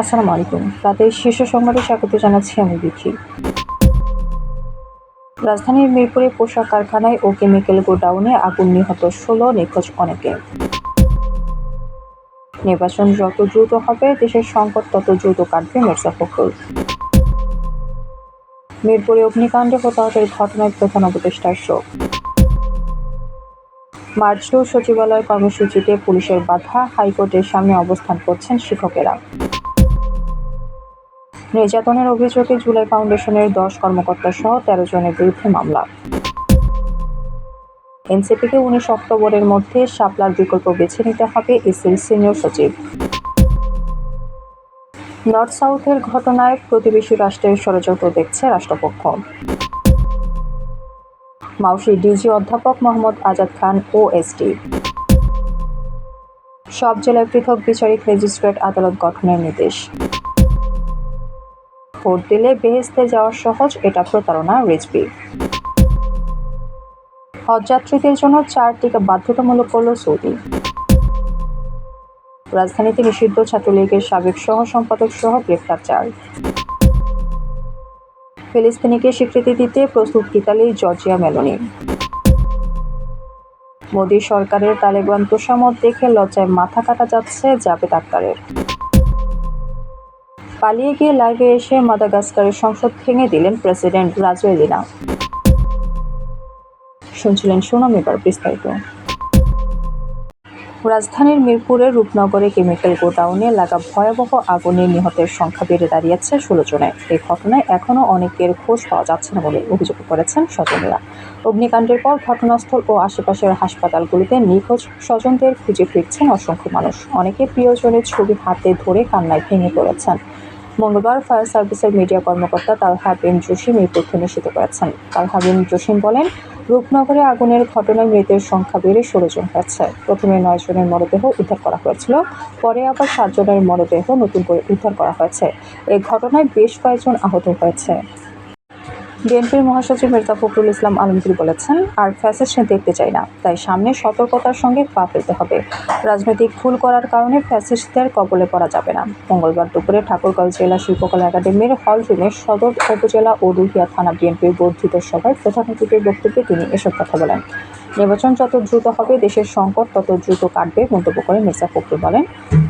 আসসালামু আলাইকুম। রাতের শীর্ষ সংবাদে স্বাগত জানাচ্ছি আমি বিথি রাজধানীর মিরপুরে পোশাক কারখানায় ও কেমিক্যাল গোডাউনে আগুন নিহত ষোলো নিখোঁজ অনেকে। নির্বাচন যত দ্রুত হবে, দেশের সংকট তত দ্রুত কাটবে মির্জা ফখরুল। মিরপুরে অগ্নিকাণ্ডে হতাহতের ঘটনায় প্রধান উপদেষ্টার শোক। মার্চ সচিবালয় কর্মসূচিতে পুলিশের বাধা, হাইকোর্টের সামনে অবস্থান করছেন শিক্ষকেরা। নির্যাতনের অভিযোগে জুলাই ফাউন্ডেশনের দশ কর্মকর্তা সহ তেরো জনের বিরুদ্ধে মামলা। এনসিপিকে উনিশ অক্টোবরের মধ্যে শাপলার বিকল্প বেছে নিতে হবে ইসির সিনিয়র সচিব। নর্থ সাউথের ঘটনায় প্রতিবেশী রাষ্ট্রের ষড়যন্ত্র দেখছে রাষ্ট্রপক্ষ। মাউসি ডিজি অধ্যাপক মোহাম্মদ আজাদ খান ও ওএসডি সব জেলায় পৃথক বিচারিক ম্যাজিস্ট্রেট আদালত গঠনের নির্দেশ। ভোট দিলে বেহেস্তে যাওয়া সহজ এটা প্রতারণা রিজবি। হজযাত্রীদের জন্য চার টিকা বাধ্যতামূলক করল সৌদি। রাজধানীতে নিষিদ্ধ ছাত্রলীগের সাবেক সহ সম্পাদক সহ গ্রেফতার চার। ফিলিস্তিনিকে স্বীকৃতি দিতে প্রস্তুত ইতালি, জর্জিয়া, মেলোনি। মোদী সরকারের তালেবান তোষামত দেখে লজ্জায় মাথা কাটা যাচ্ছে জাভেদ আক্তারের। পালিয়ে গিয়ে লাইভে এসে মাদাগাস্কারের সংসদ ভেঙে দিলেন প্রেসিডেন্ট রাজুয়েলিনা। শুনছিলেন সুনাম এবার বিস্তারিত। রাজধানীর মিরপুরের রূপনগরে কেমিক্যাল গোডাউনে লাগা ভয়াবহ আগুনে নিহতের সংখ্যা বেড়ে দাঁড়িয়েছে ষোলো জনে এই ঘটনায় এখনও অনেকের খোঁজ পাওয়া যাচ্ছে না বলে অভিযোগ করেছেন স্বজনেরা। অগ্নিকাণ্ডের পর ঘটনাস্থল ও আশেপাশের হাসপাতালগুলিতে নিখোঁজ স্বজনদের খুঁজে ফিরছেন অসংখ্য মানুষ। অনেকে প্রিয়জনের ছবি হাতে ধরে কান্নায় ভেঙে পড়েছেন। মঙ্গলবার ফায়ার সার্ভিসের মিডিয়া কর্মকর্তা তালহা বিন জসিম এই তথ্য নিশ্চিত করেছেন। তালহা বিন জসিম বলেন, রূপনগরে আগুনের ঘটনায় মৃতের সংখ্যা বেড়ে ষোলো জন হয়েছে। প্রথমে নয় জনের মরদেহ উদ্ধার করা হয়েছিল, পরে আবার সাতজনের মরদেহ নতুন করে উদ্ধার করা হয়েছে। এই ঘটনায় বেশ কয়েকজন আহত হয়েছে। বিএনপির মহাসচিব মির্জা ফখরুল ইসলাম আলমগীর বলেছেন, আর ফ্যাসিস্ট দেখতে চাই না, তাই সামনে সতর্কতার সঙ্গে পা ফেলতে হবে। রাজনৈতিক ভুল করার কারণে ফ্যাসিস্টদের কবলে পড়া যাবে না। মঙ্গলবার দুপুরে ঠাকুরগাঁও জেলা শিল্পকলা একাডেমির হল রুমে সদর উপজেলা ও দুহিয়া থানা বিএনপির বর্ধিত সভায় প্রধান অতিথির বক্তব্যে তিনি এসব কথা বলেন। নির্বাচন যত দ্রুত হবে, দেশের সংকট তত দ্রুত কাটবে মন্তব্য করে মির্জা ফখরুল বলেন।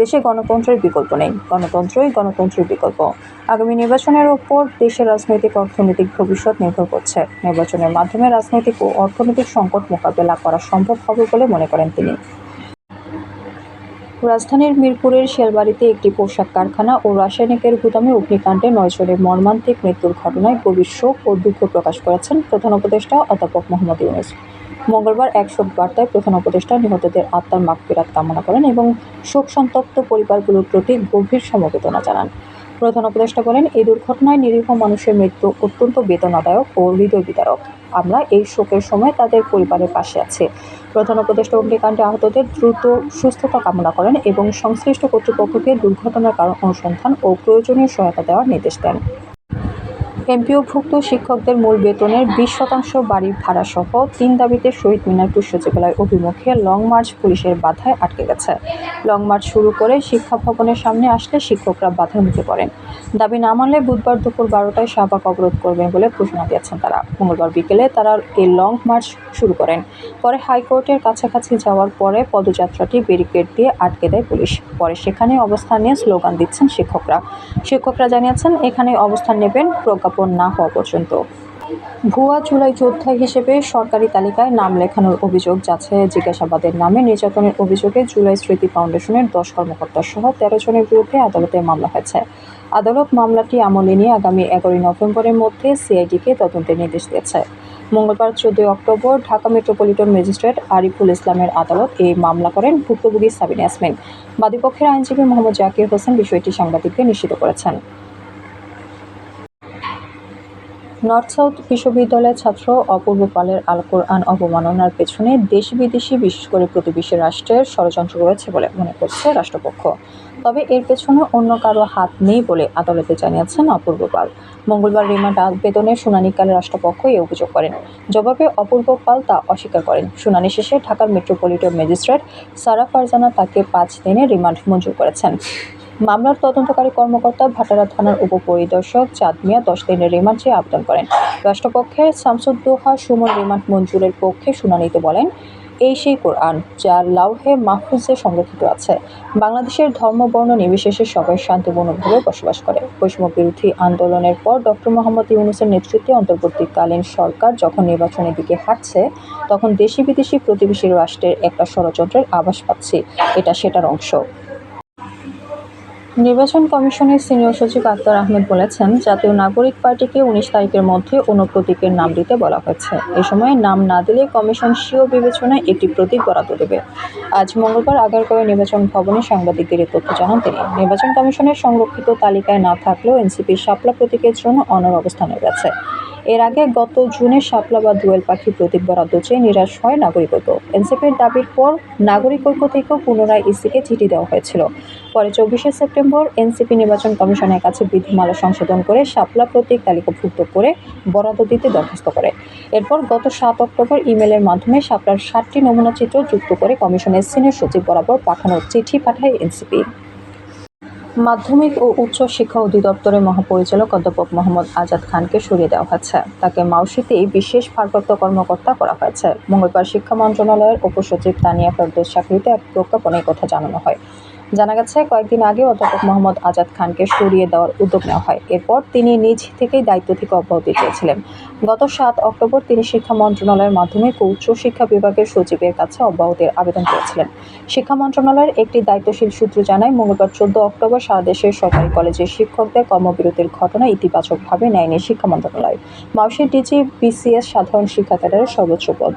দেশে গণতন্ত্রের বিকল্প নেই। গণতন্ত্রই গণতন্ত্রের বিকল্প। আগামী নির্বাচনের ওপর দেশের রাজনৈতিক অর্থনৈতিক ভবিষ্যৎ নির্ভর করছে। নির্বাচনের মাধ্যমে রাজনৈতিক ও অর্থনৈতিক সংকট মোকাবেলা করা সম্ভব হবে বলে মনে করেন তিনি। রাজধানীর মিরপুরের শেলবাড়িতে একটি পোশাক কারখানা ও রাসায়নিকের গুদামে অগ্নিকাণ্ডে নয় জনের মর্মান্তিক মৃত্যুর ঘটনায় গভীর শোক ও দুঃখ প্রকাশ করেছেন প্রধান উপদেষ্টা অধ্যাপক মোহাম্মদ ইউনুস। মঙ্গলবার এক শোক বার্তায় প্রধান উপদেষ্টা নিহতদের আত্মার মাগফিরাত কামনা করেন এবং শোক সন্তপ্ত পরিবারগুলোর প্রতি গভীর সমবেদনা জানান। প্রধান উপদেষ্টা বলেন, এই দুর্ঘটনায় নিরীহ মানুষের মৃত্যু অত্যন্ত বেদনাদায়ক ও হৃদয় বিদারক আমরা এই শোকের সময় তাদের পরিবারের পাশে আছি। প্রধান উপদেষ্টা অগ্নিকাণ্ডে আহতদের দ্রুত সুস্থতা কামনা করেন এবং সংশ্লিষ্ট কর্তৃপক্ষকে দুর্ঘটনার কারণ অনুসন্ধান ও প্রয়োজনীয় সহায়তা দেওয়ার নির্দেশ দেন। এমপিওভুক্ত শিক্ষকদের মূল বেতনের বিশ শতাংশ বাড়ির ভাড়াসহ তিন দাবিতে শহীদ মিনারপুর সচিবালয় অভিমুখে লং মার্চ পুলিশের বাধায় আটকে গেছে। লং মার্চ শুরু করে শিক্ষা ভবনের সামনে আসলে শিক্ষকরা বাধার মুখে পড়েন। দাবি না মানলে বুধবার দুপুর বারোটায় শাহবাগ অবরোধ করবেন বলে ঘোষণা দিয়েছেন তারা। মঙ্গলবার বিকেলে তারা এই লং মার্চ শুরু করেন। পরে হাইকোর্টের কাছাকাছি যাওয়ার পরে পদযাত্রাটি ব্যারিকেড দিয়ে আটকে দেয় পুলিশ। পরে সেখানে অবস্থান নিয়ে স্লোগান দিচ্ছেন শিক্ষকরা। শিক্ষকরা জানিয়েছেন, এখানে অবস্থান নেবেন প্রজ্ঞাপন না হওয়া পর্যন্ত। ভুয়া জুলাই যোদ্ধা হিসেবে সরকারি তালিকায় নাম লেখানোর অভিযোগ যাচ্ছে জিজ্ঞাসাবাদের নামে। নির্যাতনের অভিযোগে জুলাই স্মৃতি ফাউন্ডেশনের দশ কর্মকর্তা সহ তেরো জনের বিরুদ্ধে আদালতে মামলা হয়েছে। আদালত মামলাটি আমলে নিয়ে আগামী এগারোই নভেম্বরের মধ্যে সিআইডিকে তদন্তের নির্দেশ দিয়েছে। মঙ্গলবার চোদ্দই October Dhaka metropolitan magistrate Ariful ইসলামের আদালত এই মামলা করেন ভুক্তভোগী সাবিনা ইয়াসমিন। বাদীপক্ষের আইনজীবী মোহাম্মদ জাকির হোসেন বিষয়টি সাংবাদিককে নিশ্চিত করেছেন। নর্থ সাউথ বিশ্ববিদ্যালয়ের ছাত্র অপূর্ব পালের আল কোরআন অবমাননার পেছনে দেশ বিদেশি বিশেষ করে প্রতিবেশী রাষ্ট্রের ষড়যন্ত্র রয়েছে বলে মনে করছে রাষ্ট্রপক্ষ। তবে এর পেছনে অন্য কারও হাত নেই বলে আদালতে জানিয়েছেন অপূর্ব পাল। মঙ্গলবার রিমান্ড আবেদনের শুনানিকালে রাষ্ট্রপক্ষ এই অভিযোগ করেন। জবাবে অপূর্ব পাল তা অস্বীকার করেন। শুনানি শেষে ঢাকার মেট্রোপলিটন ম্যাজিস্ট্রেট সারা ফারজানা তাকে পাঁচ দিনের রিমান্ড মঞ্জুর করেছেন। মামলার তদন্তকারী কর্মকর্তা ভাটারা থানার উপপরিদর্শক চাঁদ মিয়া দশ দিনের রিমান্ড চেয়ে আবেদন করেন। রাষ্ট্রপক্ষে শামসুদ্দোহা সুমন রিমান্ড মঞ্জুরের পক্ষে শুনানিতে বলেন, এই সেই কোরআন যা লাউহে মাহফুজে সংরক্ষিত আছে। বাংলাদেশের ধর্ম, বর্ণ, নির্বিশেষে সবাই শান্তিপূর্ণভাবে বসবাস করে। বৈষম্য বিরোধী আন্দোলনের পর ডক্টর মোহাম্মদ ইউনুসের নেতৃত্বে অন্তর্বর্তীকালীন সরকার যখন নির্বাচনের দিকে হাঁটছে, তখন দেশি বিদেশি প্রতিবেশী রাষ্ট্রের একটা ষড়যন্ত্রের আভাস পাচ্ছি। এটা সেটার অংশ। নির্বাচন কমিশনের সিনিয়র সচিব আক্তার আহমেদ বলেছেন, জাতীয় নাগরিক পার্টিকে উনিশ তারিখের মধ্যে অন্য প্রতীকের নাম দিতে বলা হয়েছে। এ সময় নাম না দিলে কমিশন স্বীয় বিবেচনায় একটি প্রতীক বরাদ্দ দেবে। আজ মঙ্গলবার আগারগাঁও নির্বাচন ভবনে সাংবাদিকদের তথ্য জানান তিনি। নির্বাচন কমিশনের সংরক্ষিত তালিকায় না থাকলেও এনসিপির শাপলা প্রতীকের জন্য অনর অবস্থানে গেছে এর আগে গত জুনে শাপলা বা দোয়েল পাখি প্রতীক বরাদ্দ চেয়ে নিরাশ হয় নাগরিক ঐক্য এনসিপির দাবির পর নাগরিক ঐক্য থেকেও পুনরায় ইসিকে চিঠি দেওয়া হয়েছিল। পরে চব্বিশে সেপ্টেম্বর এনসিপি নির্বাচন কমিশনের কাছে বিধিমালা সংশোধন করে শাপলা প্রতীক তালিকাভুক্ত করে বরাদ্দ দিতে দরখাস্ত করে। এরপর গত সাত অক্টোবর ইমেলের মাধ্যমে শাপলার ষাটটি নমুনা চিত্র যুক্ত করে কমিশনের সিনিয়র সচিব বরাবর পাঠানোর চিঠি পাঠায় এনসিপি। মাধ্যমিক ও উচ্চ শিক্ষা অধিদপ্তরের মহাপরিচালক অধ্যাপক মোহাম্মদ আজাদ খানকে সরিয়ে দেওয়া হয়েছে। তাকে মাউসিতেই বিশেষ ভারপ্রাপ্ত কর্মকর্তা করা হয়েছে। মঙ্গলবার শিক্ষা মন্ত্রণালয়ের উপসচিব তানিয়া ফেরদৌস চাকরিতে এক প্রজ্ঞাপনে কথা জানানো হয়। জানা গেছে, কয়েকদিন আগে অধ্যাপক মোহাম্মদ আজাদ খানকে সরিয়ে দেওয়ার উদ্যোগ নেওয়া হয়। এরপর তিনি নিজ থেকেই দায়িত্ব থেকে অব্যাহতি চেয়েছিলেন। গত সাত অক্টোবর তিনি শিক্ষা মন্ত্রণালয়ের মাধ্যমে উচ্চ শিক্ষা বিভাগের সচিবের কাছে অব্যাহতির আবেদন করেছিলেন। শিক্ষা মন্ত্রণালয়ের একটি দায়িত্বশীল সূত্র জানায়, মঙ্গলবার চোদ্দ অক্টোবর সারা দেশের সরকারি কলেজের শিক্ষকদের কর্মবিরতির ঘটনা ইতিবাচকভাবে নেয়নি শিক্ষা মন্ত্রণালয়। মাউসের ডিজি বিসিএস সাধারণ শিক্ষা ক্যাডারের সর্বোচ্চ পদ।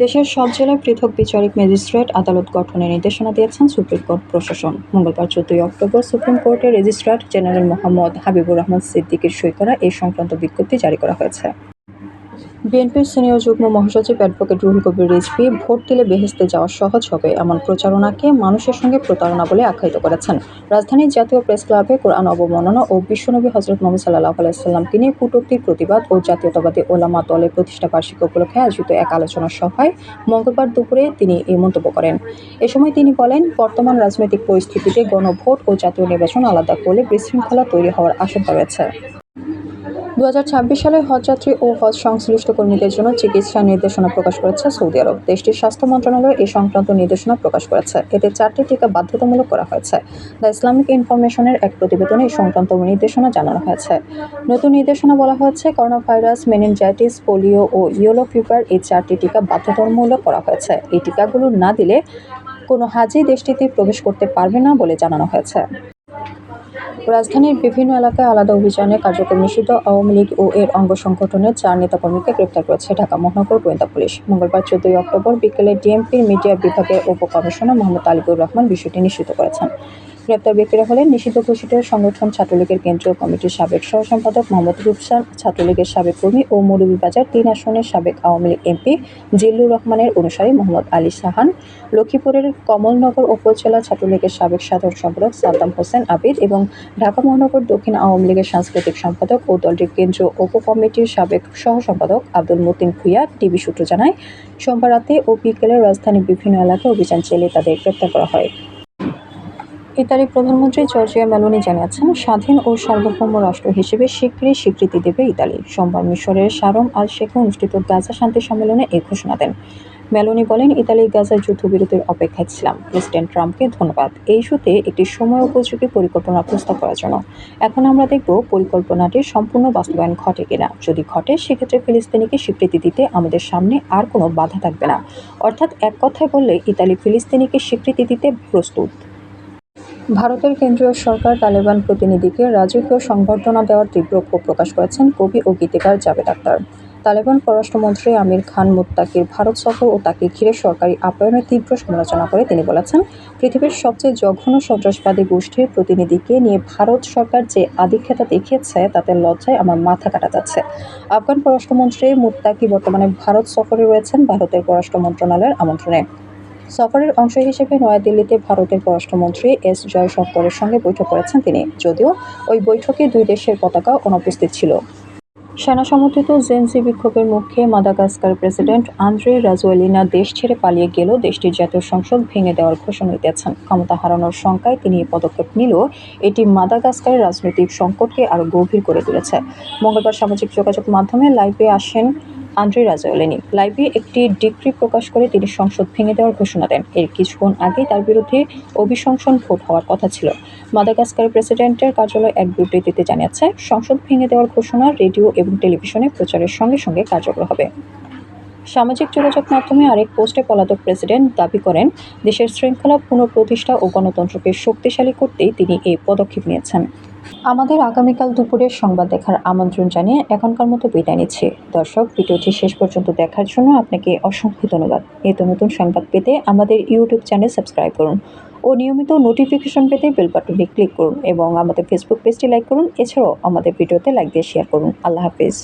দেশের সব জেলায় পৃথক বিচারিক ম্যাজিস্ট্রেট আদালত গঠনের নির্দেশনা দিয়েছেন সুপ্রিম কোর্ট প্রশাসন। মঙ্গলবার চোদ্দই অক্টোবর সুপ্রিম কোর্টের রেজিস্ট্রার জেনারেল মোহাম্মদ হাবিবুর রহমান সিদ্দিকের সই করা এই সংক্রান্ত বিজ্ঞপ্তি জারি করা হয়েছে। বিএনপির সিনিয়র যুগ্ম মহাসচিব অ্যাডভোকেট রুহুল কবির রিজভি, ভোট দিলে বেহেস্তে যাওয়া সহজ হবে এমন প্রচারণাকে মানুষের সঙ্গে প্রতারণা বলে আখ্যায়িত করেছেন। রাজধানীর জাতীয় প্রেস ক্লাবে কোরআন অবমাননা ও বিশ্বনবী হজরত মোহাম্মদ সাল্লাহ আলাইসাল্লামকে নিয়ে কূটক্তির প্রতিবাদ ও জাতীয়তাবাদী ওলামা দলের প্রতিষ্ঠা বার্ষিকী উপলক্ষে আয়োজিত এক আলোচনা সভায় মঙ্গলবার দুপুরে তিনি এই মন্তব্য করেন। এ সময় তিনি বলেন, বর্তমান রাজনৈতিক পরিস্থিতিতে গণভোট ও জাতীয় নির্বাচন আলাদা করলে বিশৃঙ্খলা তৈরি হওয়ার আশঙ্কা রয়েছে। দু হাজার ছাব্বিশ সালে হজযাত্রী ও হজ সংশ্লিষ্ট কর্মীদের জন্য চিকিৎসা নির্দেশনা প্রকাশ করেছে সৌদি আরব। দেশটির স্বাস্থ্য মন্ত্রণালয় এ সংক্রান্ত নির্দেশনা প্রকাশ করেছে। এতে চারটি টিকা বাধ্যতামূলক করা হয়েছে। দ্য ইসলামিক ইনফরমেশনের এক প্রতিবেদনে এই সংক্রান্ত নির্দেশনা জানানো হয়েছে। নতুন নির্দেশনা বলা হয়েছে করোনা ভাইরাস মেনিনজাইটিস, পোলিও ও ইয়েলো ফিভার এই চারটি টিকা বাধ্যতামূলক করা হয়েছে। এই টিকাগুলো না দিলে কোনো হাজি দেশটিতে প্রবেশ করতে পারবে না বলে জানানো হয়েছে। রাজধানীর বিভিন্ন এলাকায় আলাদা অভিযানে কার্যক্রম নিষিদ্ধ। আওয়ামী লীগ ও এর অঙ্গ সংগঠনের চার নেতাকর্মীকে গ্রেপ্তার করেছে ঢাকা মহানগর গোয়েন্দা পুলিশ। মঙ্গলবার চোদ্দই অক্টোবর বিকেলে ডিএমপির মিডিয়া বিভাগের উপকমিশনার মোহাম্মদ আলিবুর রহমান বিষয়টি নিশ্চিত করেছেন। গ্রেপ্তার ব্যক্তিরা হলেন নিষিদ্ধ ঘোষিত সংগঠন ছাত্রলীগের কেন্দ্রীয় কমিটির সাবেক সহ সম্পাদক মোহাম্মদ রূপসান ছাত্রলীগের সাবেক কর্মী ও মৌলভীবাজার তিন আসনের সাবেক আওয়ামী লীগ এমপি জিল্লুর রহমানের অনুসারী মোহাম্মদ আলী সাহান লক্ষ্মীপুরের কমলনগর উপজেলা ছাত্রলীগের সাবেক সাধারণ সম্পাদক সাদ্দাম হোসেন আবিদ এবং ঢাকা মহানগর দক্ষিণ আওয়ামী লীগের সাংস্কৃতিক সম্পাদক ও দলটির কেন্দ্রীয় উপকমিটির সাবেক সহ সম্পাদক আব্দুল মতিন ভুইয়া টিভি সূত্র জানায়, সোমবার রাতে ও বিকেলে রাজধানীর বিভিন্ন এলাকায় অভিযান চালিয়ে তাদের গ্রেপ্তার করা হয়। ইতালির প্রধানমন্ত্রী জর্জিয়া মেলোনি জানিয়েছেন, স্বাধীন ও সার্বভৌম রাষ্ট্র হিসেবে শীঘ্রই স্বীকৃতি দেবে ইতালি। সোমবার মিশরের সারম আল শেখে অনুষ্ঠিত গাজা শান্তি সম্মেলনে এই ঘোষণা দেন। মেলোনি বলেন, ইতালি গাজার যুদ্ধবিরতির অপেক্ষায় ছিলাম। প্রেসিডেন্ট ট্রাম্পকে ধন্যবাদ। এই ইস্যুতে একটি সময় উপযোগী পরিকল্পনা প্রস্তাব করার জন্য। এখন আমরা দেখব পরিকল্পনাটির সম্পূর্ণ বাস্তবায়ন ঘটে কিনা। যদি ঘটে, সেক্ষেত্রে ফিলিস্তিনিকে স্বীকৃতি দিতে আমাদের সামনে আর কোনো বাধা থাকবে না। অর্থাৎ এক কথায় বললে, ইতালি ফিলিস্তিনিকে স্বীকৃতি দিতে প্রস্তুত। ভারতের কেন্দ্রীয় সরকার তালেবান প্রতিনিধিকে রাজকীয় সংবর্ধনা দেওয়ার তীব্র ক্ষোভ প্রকাশ করেছেন কবি ও গীতিকার জাভেদ আক্তার। তালেবান পররাষ্ট্রমন্ত্রী আমির খান মুত্তাকির ভারত সফর ও তাকে ঘিরে সরকারি আপ্যায়নের তীব্র সমালোচনা করে তিনি বলেছেন, পৃথিবীর সবচেয়ে জঘন্য সন্ত্রাসবাদী গোষ্ঠীর প্রতিনিধিকে নিয়ে ভারত সরকার যে আধিক্ষেতা দেখিয়েছে, তাতে লজ্জায় আমার মাথা কাটা যাচ্ছে। আফগান পররাষ্ট্রমন্ত্রী মুত্তাকি বর্তমানে ভারত সফরে রয়েছেন ভারতের পররাষ্ট্র মন্ত্রণালয়ের আমন্ত্রণে। সফরের অংশ হিসেবে নয়াদিল্লিতে ভারতের পররাষ্ট্রমন্ত্রী এস জয়শঙ্করের সঙ্গে বৈঠক করেছেন তিনি। যদিও ওই বৈঠকে দুই দেশের পতাকা অনুপস্থিত ছিল। সেনা সমর্থিত জেনজি বিক্ষোভের মুখে মাদাগাস্কার প্রেসিডেন্ট আন্দ্রে রাজুয়েলিনা দেশ ছেড়ে পালিয়ে গেলেও দেশটির জাতীয় সংসদ ভেঙে দেওয়ার ঘোষণা দিয়েছেন। ক্ষমতা হারানোর শঙ্কায় তিনি এই পদক্ষেপ নিলেও এটি মাদাগাস্কারের রাজনৈতিক সংকটকে আরও গভীর করে তুলেছে। মঙ্গলবার সামাজিক যোগাযোগ মাধ্যমে লাইভে আসেন আন্দ্রে রাজোয়েলিনি। লাইভে একটি ডিক্রি প্রকাশ করে তিনি সংসদ ভেঙে দেওয়ার ঘোষণা দেন। এর কিছুক্ষণ আগেই তার বিরুদ্ধে অভিশংসন ভোট হওয়ার কথা ছিল। মাদাগাস্কার প্রেসিডেন্টের কার্যালয় এক বিবৃতিতে জানিয়েছে, সংসদ ভেঙে দেওয়ার ঘোষণা রেডিও এবং টেলিভিশনে প্রচারের সঙ্গে সঙ্গে কার্যকর হবে। সামাজিক যোগাযোগ মাধ্যমে আরেক পোস্টে পলাতক প্রেসিডেন্ট দাবি করেন, দেশের শৃঙ্খলা পুনঃপ্রতিষ্ঠা ও গণতন্ত্রকে শক্তিশালী করতেই তিনি এই পদক্ষেপ নিয়েছেন। আমাদের আগামীকাল দুপুরের সংবাদ দেখার আমন্ত্রণ জানিয়ে এখনকার মতো বিদায় নিচ্ছি। দর্শক, ভিডিওটি শেষ পর্যন্ত দেখার জন্য আপনাকে অসংখ্য ধন্যবাদ। নিত্য নতুন সংবাদ পেতে আমাদের ইউটিউব চ্যানেল সাবস্ক্রাইব করুন ও নিয়মিত নোটিফিকেশন পেতে বেল বাটনে ক্লিক করুন এবং আমাদের ফেসবুক পেজটি লাইক করুন। এছাড়াও আমাদের ভিডিওতে লাইক দিয়ে শেয়ার করুন। আল্লাহ হাফিজ।